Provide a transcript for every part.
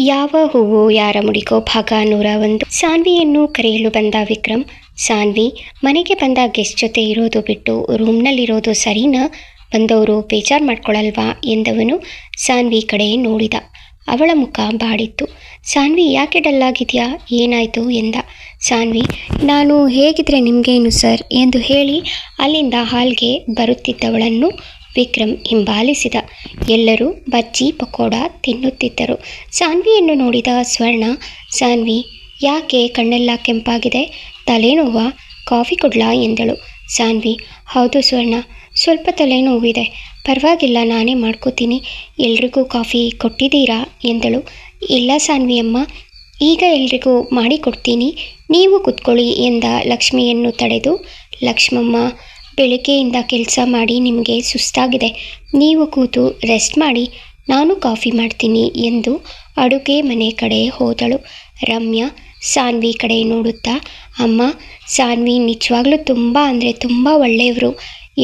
ಯಾವ ಹೂವು ಯಾರ ಮುಡಿಕೋ ಭಾಗ ನೂರ ಒಂದು? ಸಾನ್ವಿಯನ್ನು ಕರೆಯಲು ಬಂದ ವಿಕ್ರಮ್, ಸಾನ್ವಿ, ಮನೆಗೆ ಬಂದ ಗೆಸ್ಟ್ ಜೊತೆ ಇರೋದು ಬಿಟ್ಟು ರೂಮ್ನಲ್ಲಿರೋದು ಸರಿನಾ? ಬಂದವರು ಬೇಜಾರು ಮಾಡ್ಕೊಳ್ಳಲ್ವಾ ಎಂದವನು ಸಾನ್ವಿ ಕಡೆ ನೋಡಿದ. ಅವಳ ಮುಖ ಬಾಡಿತ್ತು. ಸಾನ್ವಿ, ಯಾಕೆ ಡಲ್ಲಾಗಿದೆಯಾ? ಏನಾಯಿತು? ಎಂದ. ಸಾನ್ವಿ, ನಾನು ಹೇಗಿದ್ರೆ ನಿಮಗೇನು ಸರ್? ಎಂದು ಹೇಳಿ ಅಲ್ಲಿಂದ ಹಾಲ್ಗೆ ಬರುತ್ತಿದ್ದವಳನ್ನು ವಿಕ್ರಮ್ ಹಿಂಬಾಲಿಸಿದ. ಎಲ್ಲರೂ ಬಜ್ಜಿ ಪಕೋಡ ತಿನ್ನುತ್ತಿದ್ದರು. ಸಾನ್ವಿಯನ್ನು ನೋಡಿದ ಸ್ವರ್ಣ, ಸಾನ್ವಿ, ಯಾಕೆ ಕಣ್ಣೆಲ್ಲ ಕೆಂಪಾಗಿದೆ? ತಲೆನೋವ, ಕಾಫಿ ಕೊಡ್ಲಾ? ಎಂದಳು. ಸಾನ್ವಿ, ಹೌದು ಸ್ವರ್ಣ, ಸ್ವಲ್ಪ ತಲೆನೋವಿದೆ ಪರವಾಗಿಲ್ಲ, ನಾನೇ ಮಾಡ್ಕೋತೀನಿ. ಎಲ್ರಿಗೂ ಕಾಫಿ ಕೊಟ್ಟಿದ್ದೀರಾ? ಎಂದಳು. ಇಲ್ಲ ಸಾನ್ವಿಯಮ್ಮ ಈಗ ಎಲ್ರಿಗೂ ಮಾಡಿಕೊಡ್ತೀನಿ ನೀವು ಕುತ್ಕೊಳ್ಳಿ ಎಂದ ಲಕ್ಷ್ಮಿಯನ್ನು ತಡೆದು, ಲಕ್ಷ್ಮಮ್ಮ ಬೆಳಗ್ಗೆಯಿಂದ ಕೆಲಸ ಮಾಡಿ ನಿಮಗೆ ಸುಸ್ತಾಗಿದೆ. ನೀವು ಕೂತು ರೆಸ್ಟ್ ಮಾಡಿ, ನಾನು ಕಾಫಿ ಮಾಡ್ತೀನಿ ಎಂದು ಅಡುಗೆ ಮನೆ ಕಡೆ ಹೋದಳು. ರಮ್ಯಾ ಸಾನ್ವಿ ಕಡೆ ನೋಡುತ್ತಾ, ಅಮ್ಮ, ಸಾನ್ವಿ ನಿಜವಾಗ್ಲೂ ತುಂಬ ಅಂದರೆ ತುಂಬ ಒಳ್ಳೆಯವರು.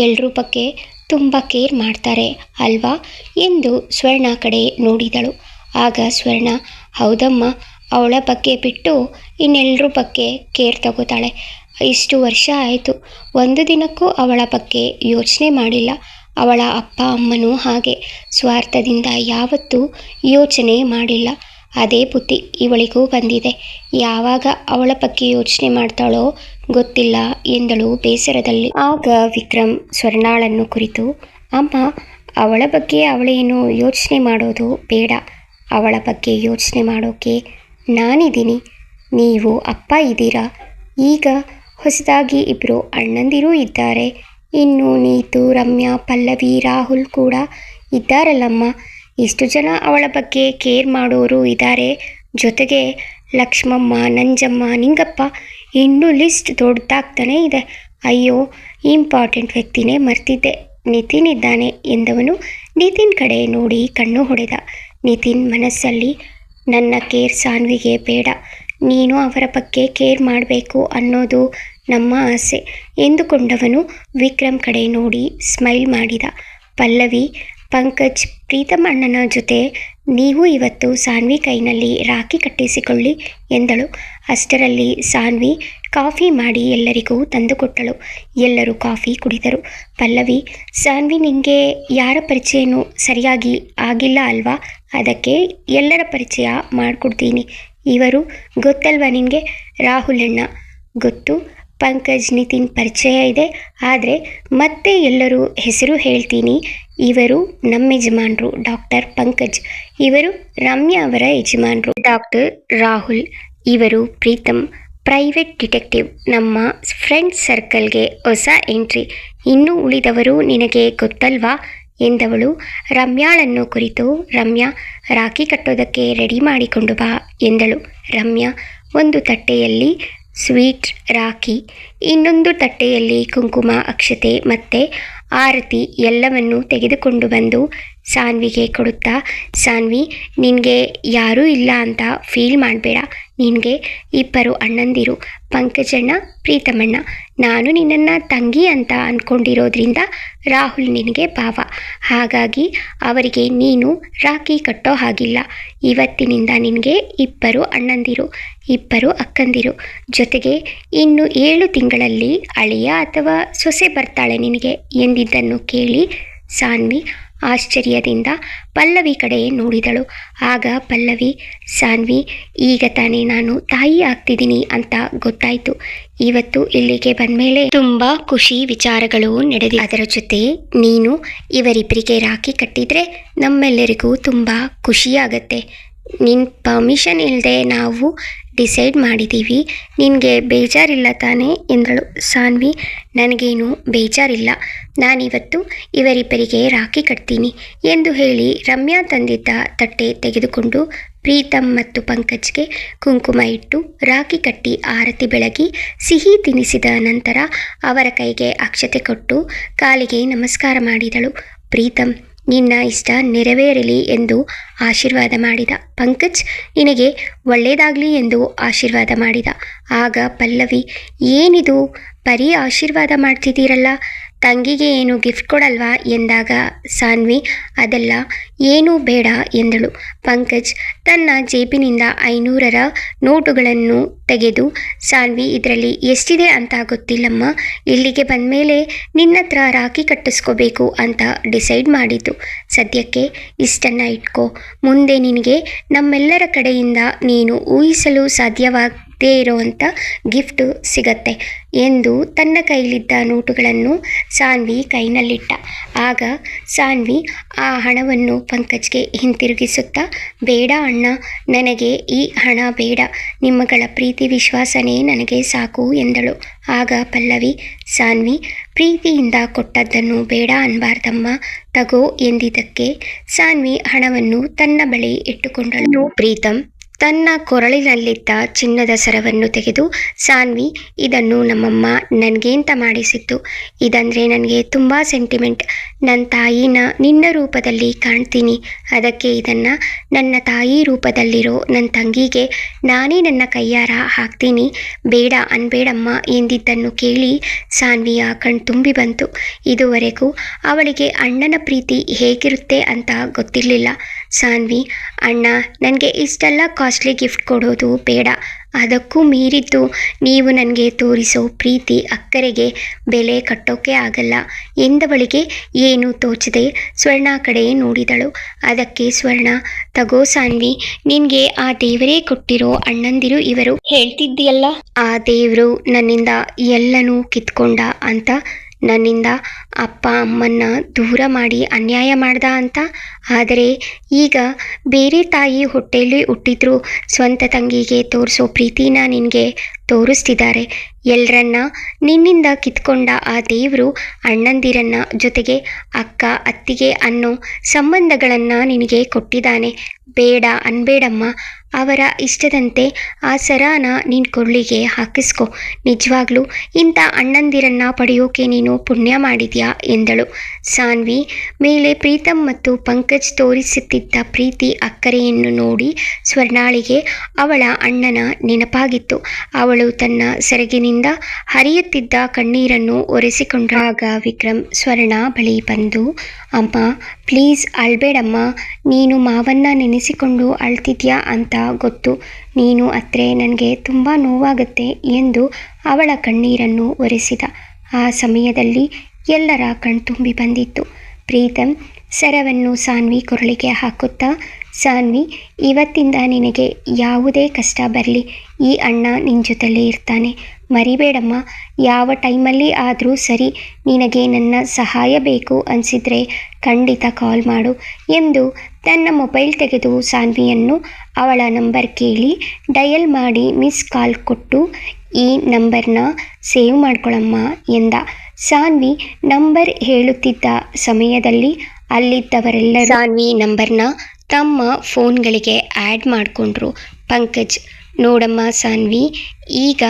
ಎಲ್ಲರ ಬಗ್ಗೆ ತುಂಬ ಕೇರ್ ಮಾಡ್ತಾರೆ ಅಲ್ವಾ ಎಂದು ಸ್ವರ್ಣ ಕಡೆ ನೋಡಿದಳು. ಆಗ ಸ್ವರ್ಣ, ಹೌದಮ್ಮ, ಅವಳ ಬಗ್ಗೆ ಬಿಟ್ಟು ಇನ್ನೆಲ್ಲರ ಬಗ್ಗೆ ಕೇರ್ ತಗೋತಾಳೆ. ಇಷ್ಟು ವರ್ಷ ಆಯಿತು. ಒಂದು ದಿನಕ್ಕೂ ಅವಳ ಬಗ್ಗೆ ಯೋಚನೆ ಮಾಡಿಲ್ಲ. ಅವಳ ಅಪ್ಪ ಅಮ್ಮನೂ ಹಾಗೆ. ಸ್ವಾರ್ಥದಿಂದ ಯಾವತ್ತೂ ಯೋಚನೆ ಮಾಡಿಲ್ಲ. ಅದೇ ಬುದ್ಧಿ ಇವಳಿಗೂ ಬಂದಿದೆ. ಯಾವಾಗ ಅವಳ ಬಗ್ಗೆ ಯೋಚನೆ ಮಾಡ್ತಾಳೋ ಗೊತ್ತಿಲ್ಲ ಎಂದಳು ಬೇಸರದಲ್ಲಿ. ಆಗ ವಿಕ್ರಮ್ ಸ್ವರ್ಣಾಳನ್ನು ಕುರಿತು, ಅಮ್ಮ, ಅವಳ ಬಗ್ಗೆ ಅವಳೇನು ಯೋಚನೆ ಮಾಡೋದು ಬೇಡ. ಅವಳ ಬಗ್ಗೆ ಯೋಚನೆ ಮಾಡೋಕೆ ನಾನಿದ್ದೀನಿ. ನೀವು ಅಪ್ಪ ಇದ್ದೀರಾ? ಈಗ ಹೊಸದಾಗಿ ಇಬ್ಬರು ಅಣ್ಣಂದಿರು ಇದ್ದಾರೆ. ಇನ್ನು ನೀತು, ರಮ್ಯಾ, ಪಲ್ಲವಿ, ರಾಹುಲ್ ಕೂಡ ಇದ್ದಾರಲ್ಲಮ್ಮ. ಇಷ್ಟು ಜನ ಅವಳ ಬಗ್ಗೆ ಕೇರ್ ಮಾಡೋರು ಇದ್ದಾರೆ ಜೊತೆಗೆ ಲಕ್ಷ್ಮಮ್ಮ, ನಂಜಮ್ಮ, ನಿಂಗಪ್ಪ ಇನ್ನೂ ಲಿಸ್ಟ್ ದೊಡ್ಡದಾಗ್ತಾನೇ ಇದೆ. ಅಯ್ಯೋ, ಇಂಪಾರ್ಟೆಂಟ್ ವ್ಯಕ್ತಿನೇ ಮರ್ತಿದ್ದೆ. ನಿತಿನ್ ಇದ್ದಾನೆ ಎಂದವನು ನಿತಿನ್ ಕಡೆ ನೋಡಿ ಕಣ್ಣು ಹೊಡೆದ. ನಿತಿನ್ ಮನಸ್ಸಲ್ಲಿ, ನನ್ನ ಕೇರ್ ಸಾನ್ವಿಗೆ ಬೇಡ. ನೀನು ಅವರ ಬಗ್ಗೆ ಕೇರ್ ಮಾಡಬೇಕು ಅನ್ನೋದು ನಮ್ಮ ಆಸೆ. ಎಂದುಕೊಂಡವನು ವಿಕ್ರಮ್ ಕಡೆ ನೋಡಿ ಸ್ಮೈಲ್ ಮಾಡಿದ. ಪಲ್ಲವಿ, ಪಂಕಜ್, ಪ್ರೀತಮ್ ಅಣ್ಣನ ಜೊತೆ ನೀವು ಇವತ್ತು ಸಾನ್ವಿ ಕೈನಲ್ಲಿ ರಾಖಿ ಕಟ್ಟಿಸಿಕೊಳ್ಳಿ ಎಂದಳು. ಅಷ್ಟರಲ್ಲಿ ಸಾನ್ವಿ ಕಾಫಿ ಮಾಡಿ ಎಲ್ಲರಿಗೂ ತಂದುಕೊಟ್ಟಳು ಎಲ್ಲರೂ ಕಾಫಿ ಕುಡಿದರು. ಪಲ್ಲವಿ, ಸಾನ್ವಿ ನಿಮಗೆ ಯಾರ ಪರಿಚಯನೂ ಸರಿಯಾಗಿ ಆಗಿಲ್ಲ ಅಲ್ವಾ? ಅದಕ್ಕೆ ಎಲ್ಲರ ಪರಿಚಯ ಮಾಡಿಕೊಡ್ತೀನಿ. ಇವರು ಗೊತ್ತಲ್ವಾ ನಿನಗೆ ರಾಹುಲ್ ಗೊತ್ತು. ಪಂಕಜ್ ನಿತಿನ್ ಪರಿಚಯ ಇದೆ. ಆದರೆ ಮತ್ತೆ ಎಲ್ಲರೂ ಹೆಸರು ಹೇಳ್ತೀನಿ. ಇವರು ನಮ್ಮ ಯಜಮಾನರು ಡಾಕ್ಟರ್ ಪಂಕಜ್. ಇವರು ರಮ್ಯಾ ಅವರ ಯಜಮಾನರು. ಡಾಕ್ಟರ್ ರಾಹುಲ್. ಇವರು ಪ್ರೀತಮ್. Private detective. ನಮ್ಮ ಫ್ರೆಂಡ್ ಸರ್ಕಲ್ಗೆ ಹೊಸ ಎಂಟ್ರಿ. ಇನ್ನು ಉಳಿದವರು ನಿನಗೆ ಗೊತ್ತಲ್ವಾ? ಎಂದವಳು, ರಮ್ಯಾಳನ್ನು ಕುರಿತು ರಮ್ಯಾ, ರಾಖಿ ಕಟ್ಟೋದಕ್ಕೆ ರೆಡಿ ಮಾಡಿಕೊಂಡು ಬಾ ಎಂದಳು. ರಮ್ಯಾ, ಒಂದು ತಟ್ಟೆಯಲ್ಲಿ ಸ್ವೀಟ್ ರಾಖಿ ಇನ್ನೊಂದು ತಟ್ಟೆಯಲ್ಲಿ ಕುಂಕುಮ ಅಕ್ಷತೆ ಮತ್ತು ಆರತಿ ಎಲ್ಲವನ್ನು ತೆಗೆದುಕೊಂಡು ಬಂದು ಸಾನ್ವಿಗೆ ಕೊಡುತ್ತಾ, ಸಾನ್ವಿ, ನಿನಗೆ ಯಾರೂ ಇಲ್ಲ ಅಂತ ಫೀಲ್ ಮಾಡಬೇಡ. ನಿನಗೆ ಇಬ್ಬರು ಅಣ್ಣಂದಿರು, ಪಂಕಜಣ್ಣ ಪ್ರೀತಮಣ್ಣ ನಾನು ನಿನ್ನನ್ನು ತಂಗಿ ಅಂತ ಅಂದ್ಕೊಂಡಿರೋದ್ರಿಂದ ರಾಹುಲ್ ನಿನಗೆ ಭಾವ. ಹಾಗಾಗಿ ಅವರಿಗೆ ನೀನು ರಾಖಿ ಕಟ್ಟೋ ಹಾಗಿಲ್ಲ. ಇವತ್ತಿನಿಂದ ನಿನಗೆ ಇಬ್ಬರು ಅಣ್ಣಂದಿರು, ಇಬ್ಬರು ಅಕ್ಕಂದಿರು. ಜೊತೆಗೆ ಇನ್ನು ಏಳು ತಿಂಗಳಲ್ಲಿ ಅಳಿಯ ಅಥವಾ ಸೊಸೆ ಬರ್ತಾಳೆ ನಿನಗೆ ಎಂದಿದ್ದನ್ನು ಕೇಳಿ ಸಾನ್ವಿ ಆಶ್ಚರ್ಯದಿಂದ ಪಲ್ಲವಿ ಕಡೆ ನೋಡಿದಳು. ಆಗ ಪಲ್ಲವಿ, ಸಾನ್ವಿ, ಈಗ ತಾನೇ ನಾನು ತಾಯಿ ಆಗ್ತಿದ್ದೀನಿ ಅಂತ ಗೊತ್ತಾಯಿತು. ಇವತ್ತು ಇಲ್ಲಿಗೆ ಬಂದಮೇಲೆ ತುಂಬ ಖುಷಿ ವಿಚಾರಗಳು ನಡೆದಿ ಅದರ ಜೊತೆ ನೀನು ಇವರಿಬ್ಬರಿಗೆ ರಾಖಿ ಕಟ್ಟಿದರೆ ನಮ್ಮೆಲ್ಲರಿಗೂ ತುಂಬ ಖುಷಿಯಾಗತ್ತೆ ನಿನ್ನ ಪರ್ಮಿಷನ್ ಇಲ್ಲದೆ ನಾವು ಡಿಸೈಡ್ ಮಾಡಿದ್ದೀವಿ ನಿನಗೆ ಬೇಜಾರಿಲ್ಲ ತಾನೇ? ಎಂದಳು ಸಾನ್ವಿ. ನನಗೇನು ಬೇಜಾರಿಲ್ಲ. ನಾನಿವತ್ತು ಇವರಿಬ್ಬರಿಗೆ ರಾಖಿ ಕಟ್ತೀನಿ ಎಂದು ಹೇಳಿ ರಮ್ಯಾ ತಂದಿದ್ದ ತಟ್ಟೆ ತೆಗೆದುಕೊಂಡು ಪ್ರೀತಮ್ ಮತ್ತು ಪಂಕಜ್ಗೆ ಕುಂಕುಮ ಇಟ್ಟು ರಾಖಿ ಕಟ್ಟಿ ಆರತಿ ಬೆಳಗಿ ಸಿಹಿ ತಿನಿಸಿದ ನಂತರ ಅವರ ಕೈಗೆ ಅಕ್ಷತೆ ಕೊಟ್ಟು ಕಾಲಿಗೆ ನಮಸ್ಕಾರ ಮಾಡಿದಳು ಪ್ರೀತಮ್. ನಿನ್ನ ಇಷ್ಟ ನೆರವೇರಲಿ ಎಂದು ಆಶೀರ್ವಾದ ಮಾಡಿದ. ಪಂಕಜ್, ನಿನಗೆ ಒಳ್ಳೆಯದಾಗಲಿ ಎಂದು ಆಶೀರ್ವಾದ ಮಾಡಿದ. ಆಗ ಪಲ್ಲವಿ, ಏನಿದು, ಬರೀ ಆಶೀರ್ವಾದ ಮಾಡ್ತಿದ್ದೀರಲ್ಲ? ತಂಗಿಗೆ ಏನು ಗಿಫ್ಟ್ ಕೊಡಲ್ವಾ ಎಂದಾಗ ಸಾನ್ವಿ, ಅದೆಲ್ಲ ಏನೂ ಬೇಡ ಎಂದಳು. ಪಂಕಜ್ ತನ್ನ ಜೇಬಿನಿಂದ ಐನೂರರ ನೋಟುಗಳನ್ನು ತೆಗೆದು, ಸಾನ್ವಿ, ಇದರಲ್ಲಿ ಎಷ್ಟಿದೆ ಅಂತ ಗೊತ್ತಿಲ್ಲಮ್ಮ. ಇಲ್ಲಿಗೆ ಬಂದಮೇಲೆ ನಿನ್ನ ಹತ್ರ ರಾಖಿ ಕಟ್ಟಿಸ್ಕೋಬೇಕು ಅಂತ ಡಿಸೈಡ್ ಮಾಡಿತು ಸದ್ಯಕ್ಕೆ ಇಷ್ಟನ್ನು ಇಟ್ಕೋ. ಮುಂದೆ ನಿನಗೆ ನಮ್ಮೆಲ್ಲರ ಕಡೆಯಿಂದ ನೀನು ಊಹಿಸಲು ಸಾಧ್ಯವಾಗದೇ ಇರುವಂಥ ಗಿಫ್ಟ್ ಸಿಗತ್ತೆ. ಎಂದು ತನ್ನ ಕೈಲಿದ್ದ ನೋಟುಗಳನ್ನು ಸಾನ್ವಿ ಕೈನಲ್ಲಿಟ್ಟ. ಆಗ ಸಾನ್ವಿ ಆ ಹಣವನ್ನು ಪಂಕಜ್ಗೆ ಹಿಂತಿರುಗಿಸುತ್ತಾ, ಬೇಡ ಅಣ್ಣ, ನನಗೆ ಈ ಹಣ ಬೇಡ. ನಿಮ್ಮಗಳ ಪ್ರೀತಿ ವಿಶ್ವಾಸನೇ ನನಗೆ ಸಾಕು ಎಂದಳು. ಆಗ ಪಲ್ಲವಿ, ಸಾನ್ವಿ, ಪ್ರೀತಿಯಿಂದ ಕೊಟ್ಟದ್ದನ್ನು ಬೇಡ ಅನ್ಬಾರ್ದಮ್ಮ, ತಗೋ ಎಂದಿದ್ದಕ್ಕೆ ಸಾನ್ವಿ ಹಣವನ್ನು ತನ್ನ ಬಳಿ ಇಟ್ಟುಕೊಂಡಳು. ಪ್ರೀತಂ ತನ್ನ ಕೊರಳಿನಲ್ಲಿದ್ದ ಚಿನ್ನದ ಸರವನ್ನು ತೆಗೆದು, ಸಾನ್ವಿ, ಇದನ್ನು ನಮ್ಮಮ್ಮ ನನಗೇಂತ ಮಾಡಿಸಿತ್ತು. ಇದಂದರೆ ನನಗೆ ತುಂಬ ಸೆಂಟಿಮೆಂಟ್. ನನ್ನ ತಾಯಿನ ನಿನ್ನ ರೂಪದಲ್ಲಿ ಕಾಣ್ತೀನಿ. ಅದಕ್ಕೆ ಇದನ್ನು ನನ್ನ ತಾಯಿ ರೂಪದಲ್ಲಿರೋ ನನ್ನ ತಂಗಿಗೆ ನಾನೇ ನನ್ನ ಕೈಯಾರ ಹಾಕ್ತೀನಿ. ಬೇಡ ಅನ್ಬೇಡಮ್ಮ ಎಂದಿದ್ದನ್ನು ಕೇಳಿ ಸಾನ್ವಿಯ ಕಣ್ತುಂಬಿ ಬಂತು. ಇದುವರೆಗೂ ಅವಳಿಗೆ ಅಣ್ಣನ ಪ್ರೀತಿ ಹೇಗಿರುತ್ತೆ ಅಂತ ಗೊತ್ತಿರಲಿಲ್ಲ. ಸಾನ್ವಿ ಅಣ್ಣ ನನಗೆ ಇಷ್ಟೆಲ್ಲ ಕಾಸ್ಟ್ಲಿ ಗಿಫ್ಟ್ ಕೊಡೋದು ಬೇಡ. ಅದಕ್ಕೂ ಮೀರಿದ್ದು ನೀವು ನನಗೆ ತೋರಿಸೋ ಪ್ರೀತಿ ಅಕ್ಕರೆಗೆ ಬೆಲೆ ಕಟ್ಟೋಕೆ ಆಗಲ್ಲ. ಎಂದವಳಿಗೆ ಏನು ತೋಚದೆ ಸ್ವರ್ಣ ಕಡೆ ನೋಡಿದಳು. ಅದಕ್ಕೆ ಸ್ವರ್ಣ ತಗೋ ಸಾನ್ವಿ ನಿನಗೆ ಆ ದೇವರೇ ಕೊಟ್ಟಿರೋ ಅಣ್ಣಂದಿರು ಇವರು. ಹೇಳ್ತಿದ್ದೀಯಲ್ಲ? ಆ ದೇವರು ನನ್ನಿಂದ ಎಲ್ಲನೂ ಕಿತ್ಕೊಂಡ ಅಂತ ನನ್ನಿಂದ ಅಪ್ಪ ಅಮ್ಮನ್ನ ದೂರ ಮಾಡಿ ಅನ್ಯಾಯ ಮಾಡ್ದ ಅಂತ? ಆದರೆ ಈಗ ಬೇರೆ ತಾಯಿ ಹೊಟ್ಟೆಯಲ್ಲಿ ಹುಟ್ಟಿದ್ರು ಸ್ವಂತ ತಂಗಿಗೆ ತೋರಿಸೋ ಪ್ರೀತಿನ ನಿನಗೆ ತೋರಿಸ್ತಿದ್ದಾರೆ. ಎಲ್ಲರನ್ನ ನಿನ್ನಿಂದ ಕಿತ್ಕೊಂಡ ಆ ದೇವರು ಅಣ್ಣಂದಿರನ್ನ ಜೊತೆಗೆ ಅಕ್ಕ, ಅತ್ತಿಗೆ ಅನ್ನೋ ಸಂಬಂಧಗಳನ್ನು ನಿನಗೆ ಕೊಟ್ಟಿದ್ದಾನೆ. ಬೇಡ ಅನ್ಬೇಡಮ್ಮ, ಅವರ ಇಷ್ಟದಂತೆ ಆ ಸರಾನ ನಿನ್ನ ಕೊರಳಿಗೆ ಹಾಕಿಸ್ಕೊ. ನಿಜವಾಗ್ಲೂ ಇಂಥ ಅಣ್ಣಂದಿರನ್ನ ಪಡೆಯೋಕೆ ನೀನು ಪುಣ್ಯ ಮಾಡಿದ್ಯಾ? ಎಂದಳು. ಸಾನ್ವಿ, ಮೇಲೆ ಪ್ರೀತಮ್ ಮತ್ತು ಪಂಕಜ್ ತೋರಿಸುತ್ತಿದ್ದ ಪ್ರೀತಿ ಅಕ್ಕರೆಯನ್ನು ನೋಡಿ ಸ್ವರ್ಣಾಳಿಗೆ, ಅವಳ ಅಣ್ಣನ ನೆನಪಾಗಿತ್ತು. ಅವಳು ತನ್ನ ಸೆರಗಿನಿಂದ ಹರಿಯುತ್ತಿದ್ದ ಕಣ್ಣೀರನ್ನು ಒರೆಸಿಕೊಂಡಾಗ ವಿಕ್ರಮ್, ಸ್ವರ್ಣ ಬಳಿ ಬಂದು, ಅಮ್ಮ, ಪ್ಲೀಸ್ ಅಳ್ಬೇಡಮ್ಮ. ನೀನು ಮಾವನ್ನ ನೆನೆಸಿಕೊಂಡು ಅಳ್ತಿದ್ಯಾ ಅಂತ ಗೊತ್ತು. ನೀನು ಅತ್ರೆ ನನಗೆ ತುಂಬ ನೋವಾಗುತ್ತೆ ಎಂದು ಅವಳ ಕಣ್ಣೀರನ್ನು ಒರೆಸಿದ. ಆ ಸಮಯದಲ್ಲಿ ಎಲ್ಲರ ಕಣ್ತುಂಬಿ ಬಂದಿತ್ತು. ಪ್ರೀತಂ ಸರವನ್ನು ಸಾನ್ವಿ ಕೊರಳಿಗೆ ಹಾಕುತ್ತಾ, ಸಾನ್ವಿ, ಇವತ್ತಿಂದ ನಿನಗೆ ಯಾವುದೇ ಕಷ್ಟ ಬರಲಿ. ಈ ಅಣ್ಣ ನಿನ್ನ ಜೊತೆಲೇ ಇರ್ತಾನೆ. ಮರಿಬೇಡಮ್ಮ. ಯಾವ ಟೈಮಲ್ಲಿ ಆದರೂ ಸರಿ ನಿನಗೆ ನನ್ನ ಸಹಾಯ ಬೇಕು ಅನಿಸಿದರೆ ಖಂಡಿತ ಕಾಲ್ ಮಾಡು ಎಂದು ತನ್ನ ಮೊಬೈಲ್ ತೆಗೆದು ಸಾನ್ವಿಯನ್ನು ಅವಳ ನಂಬರ್ ಕೇಳಿ ಡಯಲ್ ಮಾಡಿ ಮಿಸ್ ಕಾಲ್ ಕೊಟ್ಟು, ಈ ನಂಬರ್ನ ಸೇವ್ ಮಾಡ್ಕೊಳಮ್ಮ ಎಂದ. ಸಾನ್ವಿ ನಂಬರ್ ಹೇಳುತ್ತಿದ್ದ ಸಮಯದಲ್ಲಿ ಅಲ್ಲಿದ್ದವರೆಲ್ಲ ಸಾನ್ವಿ ನಂಬರ್ನ ತಮ್ಮ ಫೋನ್ಗಳಿಗೆ ಆ್ಯಡ್ ಮಾಡಿಕೊಂಡ್ರು. ಪಂಕಜ್, ನೋಡಮ್ಮ ಸಾನ್ವಿ, ಈಗ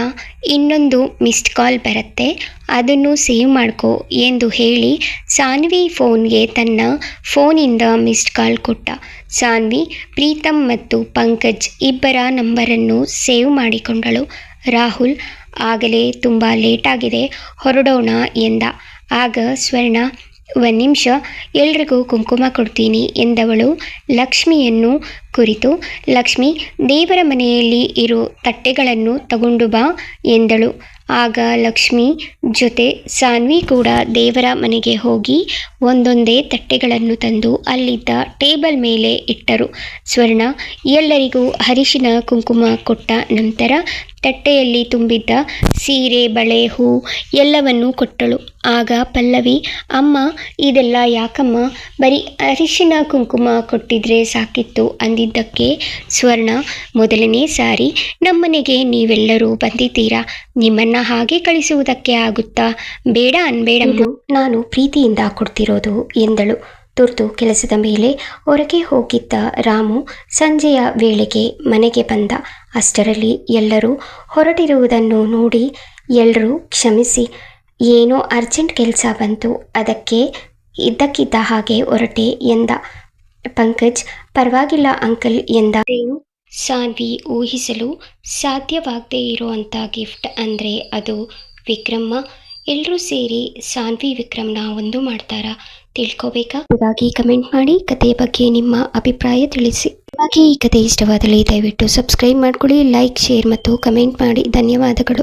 ಇನ್ನೊಂದು ಮಿಸ್ಡ್ ಕಾಲ್ ಬರುತ್ತೆ, ಅದನ್ನು ಸೇವ್ ಮಾಡ್ಕೋ ಎಂದು ಹೇಳಿ ಸಾನ್ವಿ ಫೋನ್ಗೆ ತನ್ನ ಫೋನಿಂದ ಮಿಸ್ಡ್ ಕಾಲ್ ಕೊಟ್ಟ. ಸಾನ್ವಿ, ಪ್ರೀತಮ್ ಮತ್ತು ಪಂಕಜ್ ಇಬ್ಬರ ನಂಬರನ್ನು ಸೇವ್ ಮಾಡಿಕೊಂಡಳು. ರಾಹುಲ್ ಆಗಲೇ ತುಂಬ ಲೇಟಾಗಿದೆ ಹೊರಡೋಣ ಎಂದ. ಆಗ ಸ್ವರ್ಣ, ಒಂದು ನಿಮಿಷ, ಎಲ್ರಿಗೂ ಕುಂಕುಮ ಕೊಡ್ತೀನಿ ಎಂದವಳು ಲಕ್ಷ್ಮಿಯನ್ನು ಕುರಿತು. ಲಕ್ಷ್ಮಿ, ದೇವರ ಮನೆಯಲ್ಲಿ ಇರೋ ತಟ್ಟೆಗಳನ್ನು ತಗೊಂಡು ಬಾ ಎಂದಳು. ಆಗ ಲಕ್ಷ್ಮಿ ಜೊತೆ ಸಾನ್ವಿ ಕೂಡ ದೇವರ ಮನೆಗೆ ಹೋಗಿ ಒಂದೊಂದೇ ತಟ್ಟೆಗಳನ್ನು ತಂದು ಅಲ್ಲಿದ್ದ ಟೇಬಲ್ ಮೇಲೆ ಇಟ್ಟರು. ಸ್ವರ್ಣ, ಎಲ್ಲರಿಗೂ ಹರಿಶಿನ ಕುಂಕುಮ ಕೊಟ್ಟ ನಂತರ ತಟ್ಟೆಯಲ್ಲಿ ತುಂಬಿದ್ದ ಸೀರೆ, ಬಳೆ, ಹೂ ಎಲ್ಲವನ್ನೂ ಕೊಟ್ಟಳು. ಆಗ ಪಲ್ಲವಿ, ಅಮ್ಮ, ಇದೆಲ್ಲ ಯಾಕಮ್ಮ? ಬರೀ ಅರಿಶಿನ ಕುಂಕುಮ ಕೊಟ್ಟಿದ್ರೆ ಸಾಕಿತ್ತು ಅಂದಿದ್ದಕ್ಕೆ ಸ್ವರ್ಣ, ಮೊದಲನೇ ಸಾರಿ ನಮ್ಮನೆಗೆ ನೀವೆಲ್ಲರೂ ಬಂದಿದ್ದೀರಾ? ನಿಮ್ಮನ್ನ ಹಾಗೆ ಕಳಿಸುವುದಕ್ಕೆ ಆಗುತ್ತಾ? ಬೇಡ ಅನ್ಬೇಡಮ್ಮ. ನಾನು ಪ್ರೀತಿಯಿಂದ ಕೊಡ್ತಿರೋದು, ಎಂದಳು. ತುರ್ತು ಕೆಲಸದ ಮೇಲೆ ಹೊರಗೆ ಹೋಗಿದ್ದ ರಾಮು ಸಂಜೆಯ ವೇಳೆಗೆ ಮನೆಗೆ ಬಂದ. ಅಷ್ಟರಲ್ಲಿ ಎಲ್ಲರೂ ಹೊರಟಿರುವುದನ್ನು ನೋಡಿ ಎಲ್ಲರೂ ಕ್ಷಮಿಸಿ. ಏನೋ ಅರ್ಜೆಂಟ್ ಕೆಲಸ ಬಂತು. ಅದಕ್ಕೆ ಇದ್ದಕ್ಕಿದ್ದ ಹಾಗೆ ಹೊರಟೆ ಎಂದ. ಪಂಕಜ್, ಪರವಾಗಿಲ್ಲ ಅಂಕಲ್ ಎಂದ. ಸಾನ್ವಿ ಊಹಿಸಲು ಸಾಧ್ಯವಾಗದೇ ಇರುವಂಥ ಗಿಫ್ಟ್ ಅಂದರೆ ಅದು ವಿಕ್ರಮ್ಮ ಎಲ್ಲರೂ ಸೇರಿ ಸಾನ್ವಿ ವಿಕ್ರಮ್ನ ಒಂದು ಮಾಡ್ತಾರಾ? ತಿಳ್ಕೋಬೇಕಾ? ಹಾಗಾಗಿ ಕಮೆಂಟ್ ಮಾಡಿ, ಕಥೆಯ ಬಗ್ಗೆ ನಿಮ್ಮ ಅಭಿಪ್ರಾಯ ತಿಳಿಸಿ. ಹಾಗೆ ಈ ಕಥೆ ಇಷ್ಟವಾದಲ್ಲಿ ದಯವಿಟ್ಟು ಸಬ್ಸ್ಕ್ರೈಬ್ ಮಾಡ್ಕೊಳ್ಳಿ, ಲೈಕ್, ಶೇರ್ ಮತ್ತು ಕಮೆಂಟ್ ಮಾಡಿ. ಧನ್ಯವಾದಗಳು.